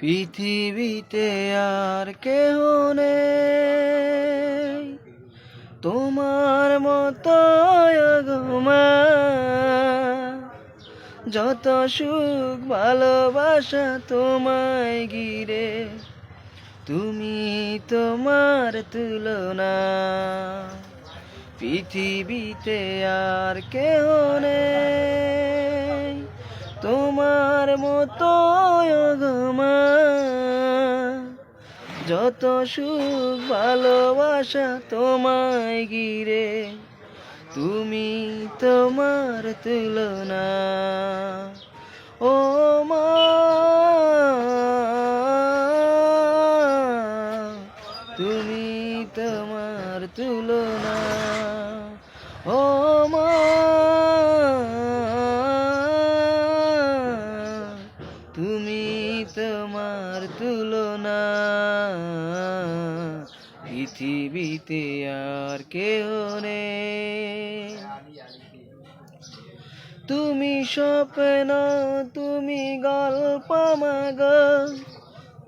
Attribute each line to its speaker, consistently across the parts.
Speaker 1: পৃথিবীতে আর কেহ নেই। তোমার মতো যত সুখ ভালোবাসা তোমায় ঘিরে, তুমি তোমার তুলনা। পৃথিবীতে আর কেহ নেই। তোমার মতো গমা যত সুখ, ভালোবাসা তোমায় ঘিরে, তুমি তোমার তুলনা। ও মা। তুমি তোমার তুলনা। ও মা। তুলনা। পৃথিবীতে আর কেউ নেই। তুমি স্বপ্ন, তুমি গল্প মাগ।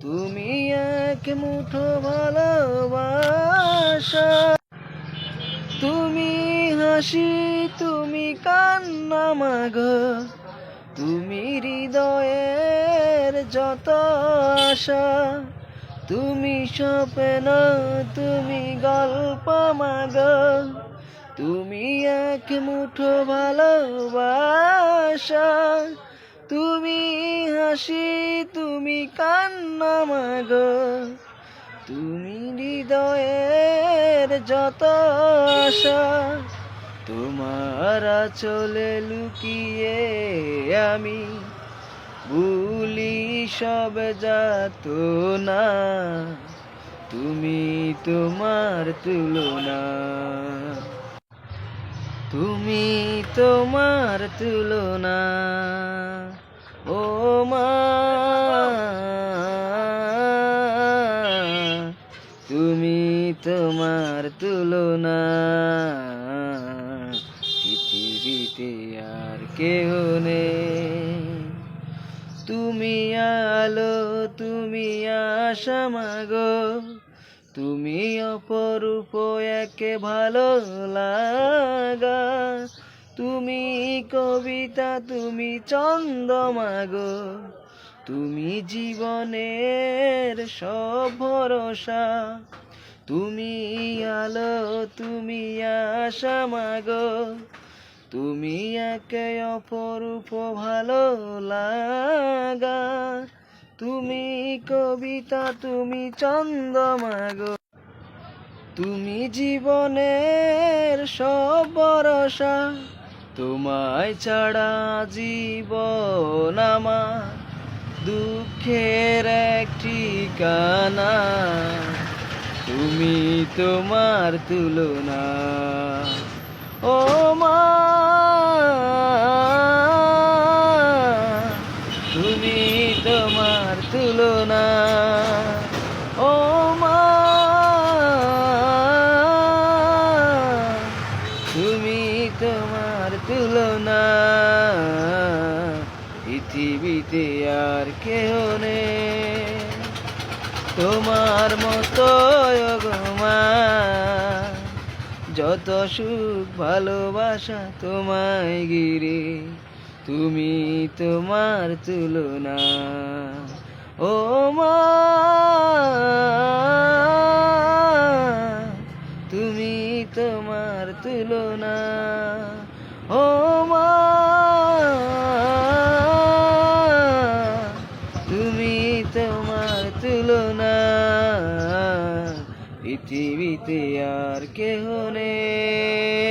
Speaker 1: তুমি এক মুঠো ভালোবাসা। তুমি হাসি, তুমি কান্না মাগ। তুমি হৃদয়ের যত আশা, তুমি স্বপ্ন, তুমি গল্প মাগ, তুমি এক মুঠো ভালোবাসা, তুমি হাসি, তুমি কান্না মাগ, তুমি হৃদয়ের যত আশা তোমার চলে লুকিয়ে আমি ভুলি সব যাত না তুমি তোমার তুলনা। তুমি তোমার তুলনা। তোমার তুলনা। পৃথিবীতে আর কেউ নেই। তুমি আলো, তুমি আশা মাগো। তুমি অপরূপ, একে ভালো লাগা। তুমি কবিতা, তুমি চন্দ মাগো। তুমি জীবনের সব ভরসা। তুমি আলো, তুমি আশা মাগো। তুমি একে অপরূপ ভালো লাগা। তুমি কবিতা, তুমি চন্দ মাগো। তুমি জীবনের সব ভরসা। তোমায় ছাড়া জীবন আমার দুঃখের এক ঠিকানা। তোমার তুলনা। ও মা, তুমি তোমার তুলনা। ও মা, তুমি তোমার তুলনা। পৃথিবীতে আর কেউ নেই। তোমার মতো গমা যত সুখ ভালোবাসা তোমায় গিরে তুমি তোমার তুলনা। ও তুমি তোমার তুলনা। ও মা তুলনা। পৃথিবীতে আর কেহ নেই।